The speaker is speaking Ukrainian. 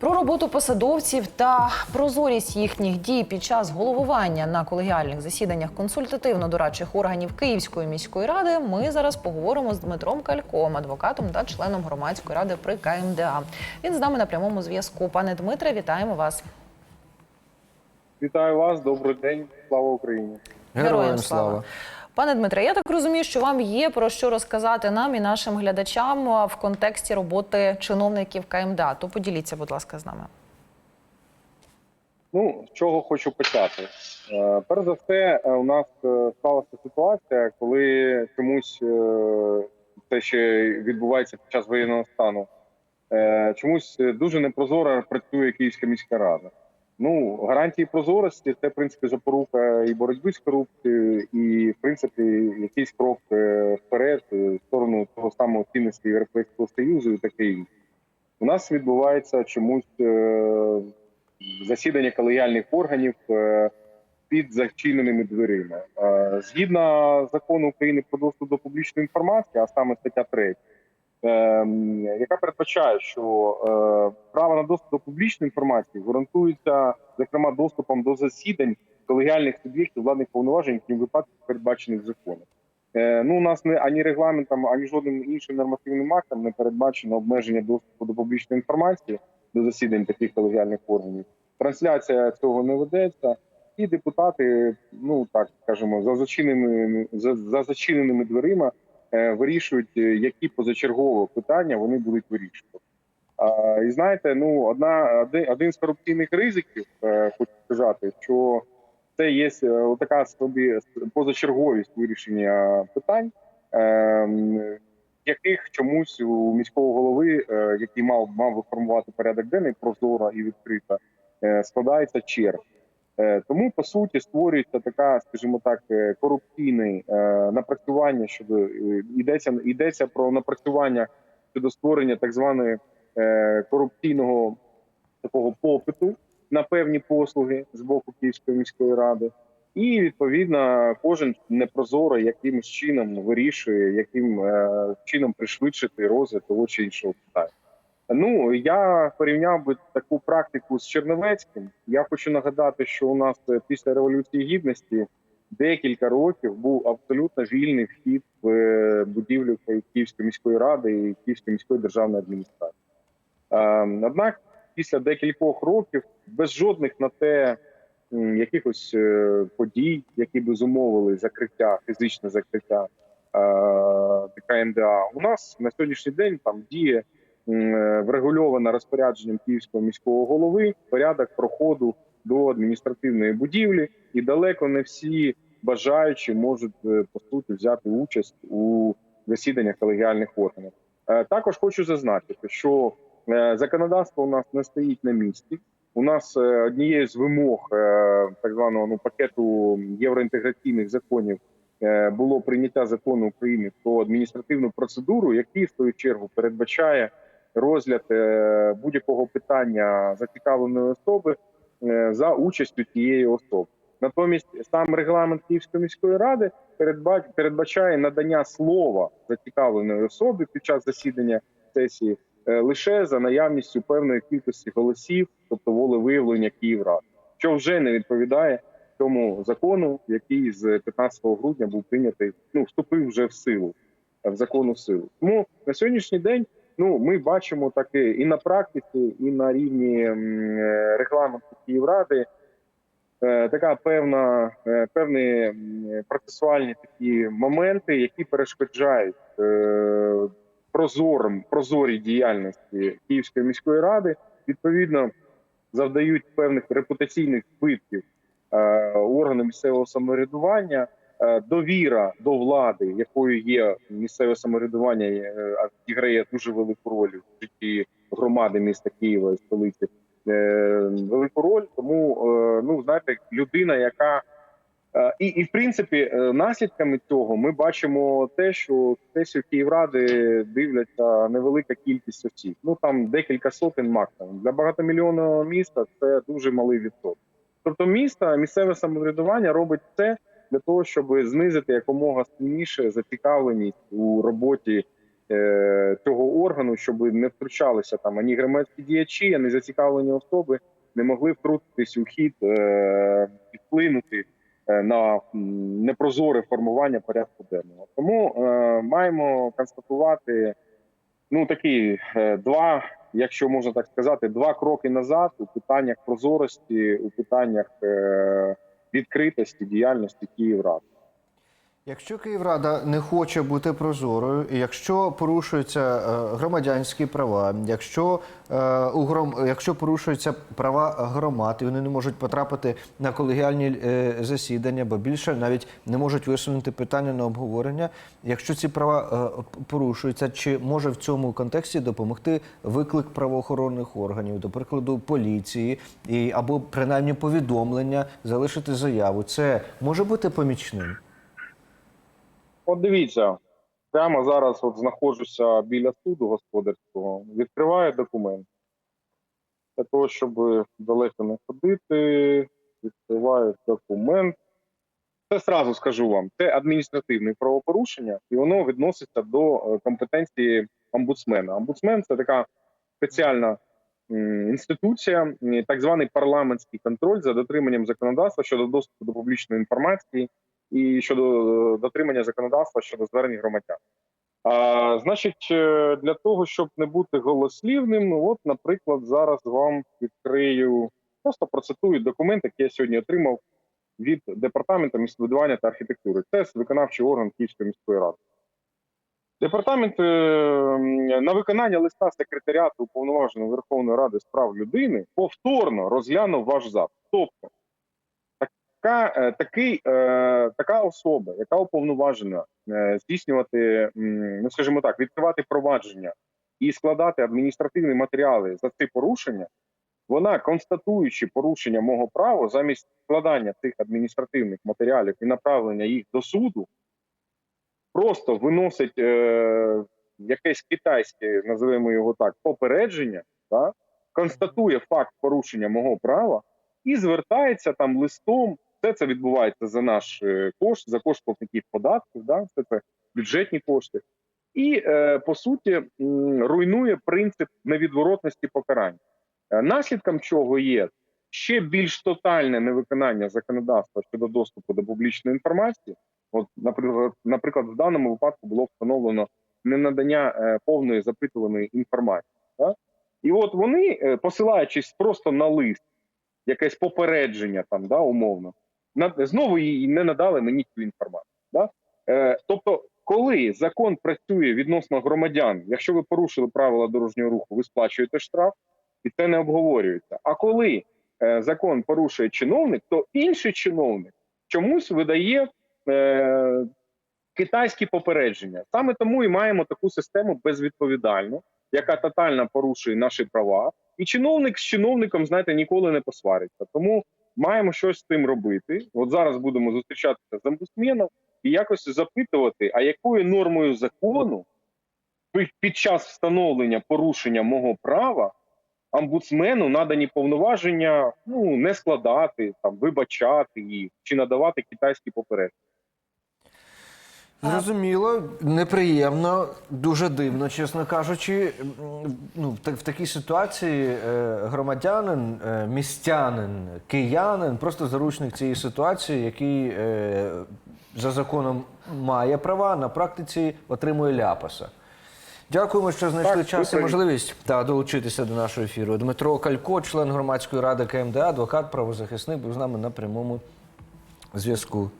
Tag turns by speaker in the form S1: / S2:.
S1: Про роботу посадовців та прозорість їхніх дій під час головування на колегіальних засіданнях консультативно-дорадчих органів Київської міської ради ми зараз поговоримо з Дмитром Кальком, адвокатом та членом громадської ради при КМДА. Він з нами на прямому зв'язку. Пане Дмитре, вітаємо вас.
S2: Вітаю вас, добрий день, слава Україні.
S1: Героям слава. Пане Дмитре, я так розумію, що вам є про що розказати нам і нашим глядачам в контексті роботи чиновників КМДА. То поділіться, будь ласка, з нами.
S2: Ну, з чого хочу почати. Е, перш за все, е, у нас е, сталася ситуація, коли чомусь те, що відбувається під час воєнного стану, чомусь дуже непрозоро працює Київська міська рада. Ну, гарантії прозорості це в принципі запорука і боротьби з корупцією, і в принципі якийсь крок е, вперед в сторону того самого цінності Європейського союзу і таке інше. У нас відбувається чомусь е, засідання колегіальних органів е, під зачиненими дверима. Згідно закону України про доступ до публічної інформації, а саме стаття 3, е, яка передбачає, що е, право на доступ до публічної інформації гарантується, зокрема, доступом до засідань колегіальних суб'єктів владних повноважень, крім випадків, передбачених законом. Е, Ну, у нас не ані регламентом, ані жодним іншим нормативним актом не передбачено обмеження доступу до публічної інформації до засідань таких колегіальних органів. Трансляція цього не ведеться, і депутати, ну так скажемо, за зачиненими за, за зачиненими дверима вирішують, е, які позачергові питання вони будуть вирішувати. І знаєте, ну одна один, з корупційних ризиків, е, хочу сказати, що це є е, така собі позачерговість вирішення питань, е, яких чомусь у міського голови, е, який мав мав формувати порядок денний прозоро і відкрито, е, складається черг. Е, Тому по суті створюється така, скажімо так, е, корупційне напрацювання щодо е, йдеться йдеться про напрацювання щодо створення так званої корупційного такого попиту на певні послуги з боку Київської міської ради, і відповідно кожен непрозоро якимось чином вирішує, яким чином пришвидшити розгляд того чи іншого питання. Ну я порівняв би таку практику з Черновецьким. Я хочу нагадати, що у нас е, після революції гідності декілька років був абсолютно вільний вхід в е, будівлю Київської міської ради і Київської міської державної адміністрації. Е, Однак, після декількох років, без жодних на те якихось е, подій, які би зумовили закриття, фізичне закриття КМДА, у нас на сьогоднішній день там діє е, врегульовано розпорядженням київського міського голови порядок проходу до адміністративної будівлі, і далеко не всі бажаючі можуть е, по суті взяти участь у засіданнях колегіальних органів. Е, Також хочу зазначити, що законодавство у нас не стоїть на місці. У нас однією з вимог так званого ну пакету євроінтеграційних законів було прийняття закону України про адміністративну процедуру, який в свою чергу передбачає розгляд е, будь-якого питання зацікавленої особи е, за участю тієї особи. Натомість сам регламент Київської міської ради передбачає надання слова зацікавленої особи під час засідання сесії е, лише за наявністю певної кількості голосів, тобто волевиявлення Київради, що вже не відповідає тому закону, який з 15 грудня був прийнятий, ну вступив вже в силу в закону в силу. Тому на сьогоднішній день ну ми бачимо таке і на практиці, і на рівні е, регламенту Київради. е, Така певна е, певні процесуальні такі моменти, які перешкоджають прозорим прозорій діяльності Київської міської ради, відповідно завдають певних репутаційних збитків органу місцевого самоврядування. Е, Довіра до влади, якою є місцеве самоврядування, е, відіграє дуже велику роль в житті громади міста Києва і столиці. е, Велику роль, тому ну знаєте, людина, яка І, і в принципі, наслідками цього ми бачимо те, що сесію Київради дивляться невелика кількість осіб. Ну там декілька сотень максимум. Для багатомільйонного міста це дуже малий відсоток. Тобто, місто, місцеве самоврядування робить це для того, щоб знизити якомога сильніше зацікавленість у роботі е, цього органу, щоб не втручалися там ані громадські діячі, ані зацікавлені особи не могли втрутитись у хід е, і вплинути е, на непрозоре формування порядку денного. Тому е, маємо констатувати ну такі е, два, якщо можна так сказати, два кроки назад у питаннях прозорості, у питаннях е, відкритості діяльності Київради.
S3: Якщо Київрада не хоче бути прозорою, якщо порушуються е, громадянські права, якщо е, у гром, якщо порушуються права громад, і вони не можуть потрапити на колегіальні е, засідання, бо більше навіть не можуть висунути питання на обговорення. Якщо ці права порушуються, чи може в цьому контексті допомогти виклик правоохоронних органів, до прикладу, поліції, і або принаймні повідомлення, залишити заяву? Це може бути помічним.
S2: От дивіться, прямо зараз от знаходжуся біля суду господарського, відкриваю документ. Для того, щоб далеко не ходити, відкриваю документ. Це сразу скажу вам, це адміністративне правопорушення, і воно відноситься до е, компетенції омбудсмена. Омбудсмен це така спеціальна інституція, так званий парламентський контроль за дотриманням законодавства щодо доступу до публічної інформації і щодо е, дотримання законодавства щодо звернень громадян. А, значить, е, для того, щоб не бути голослівним, ну, от, наприклад, зараз вам відкрию, просто процитую документ, який я сьогодні отримав від департаменту містобудування та архітектури. Це виконавчий орган Київської міської ради. Департамент е, на виконання листа секретаріату уповноваженого Верховної Ради з прав людини повторно розглянув ваш запит. Тобто, така, е, такий, е, така особа, яка уповноважена е, здійснювати, ну скажімо так, відкривати провадження і складати адміністративні матеріали за ці порушення, вона, констатуючи порушення мого права, замість складання цих адміністративних матеріалів і направлення їх до суду, просто виносить е, якесь китайське, називаємо його так, попередження, да? констатує факт порушення мого права і звертається там листом. Все це відбувається за наш е, кошт, за кошт платників податків, да? все це бюджетні кошти. І е, по суті руйнує принцип невідворотності покарань. Е, Наслідком чого є ще більш тотальне невиконання законодавства щодо доступу до публічної інформації. От, наприклад, наприклад, в даному випадку було встановлено ненадання е, повної запитуваної інформації. Так? І от вони, посилаючись просто на лист, якесь попередження там, да, умовно, знову їй не надали мені цю інформацію. Да? Е, тобто, коли закон працює відносно громадян, якщо ви порушили правила дорожнього руху, ви сплачуєте штраф, і це не обговорюється. А коли е, закон порушує чиновник, то інший чиновник чомусь видає е, китайські попередження. Саме тому і маємо таку систему безвідповідальну, яка тотально порушує наші права, і чиновник з чиновником, знаєте, ніколи не посвариться. Тому маємо щось з цим робити. От зараз будемо зустрічатися з омбудсменом і якось запитувати, а якою нормою закону під час встановлення порушення мого права омбудсмену надані повноваження ну не складати, там вибачати їх чи надавати китайські попередження.
S3: Зрозуміло, неприємно, дуже дивно, чесно кажучи. Ну, в та- в такій ситуації е, громадянин, е, містянин, киянин, просто заручник цієї ситуації, який е, за законом має права, на практиці отримує ляпаса. Дякуємо, що знайшли
S2: Так,
S3: час і можливість та, долучитися до нашого ефіру. Дмитро Калько, член громадської ради КМДА, адвокат, правозахисник, був з нами на прямому зв'язку.